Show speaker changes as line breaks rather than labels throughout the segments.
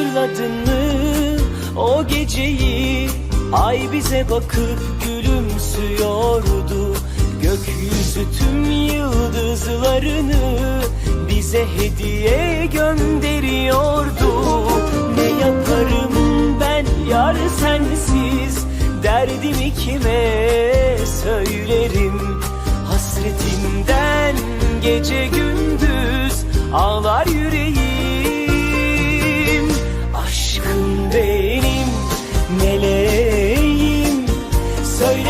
Hatırladın mı? O geceyi Ay bize bakıp gülümsüyordu. Gökyüzü tüm yıldızlarını Bize hediye gönderiyordu. Ne yaparım ben yar sensiz? Derdimi kime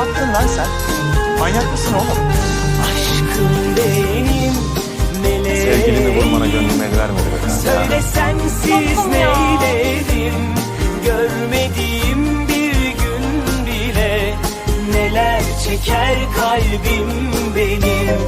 yaptın lan sen? Manyak mısın oğlum?
Aşkım benim meleğim
Sevgilini vurmana gönlüm el vermedi be kanka.
Söyle sensiz neylerim Görmediğim bir gün bile Neler çeker kalbim benim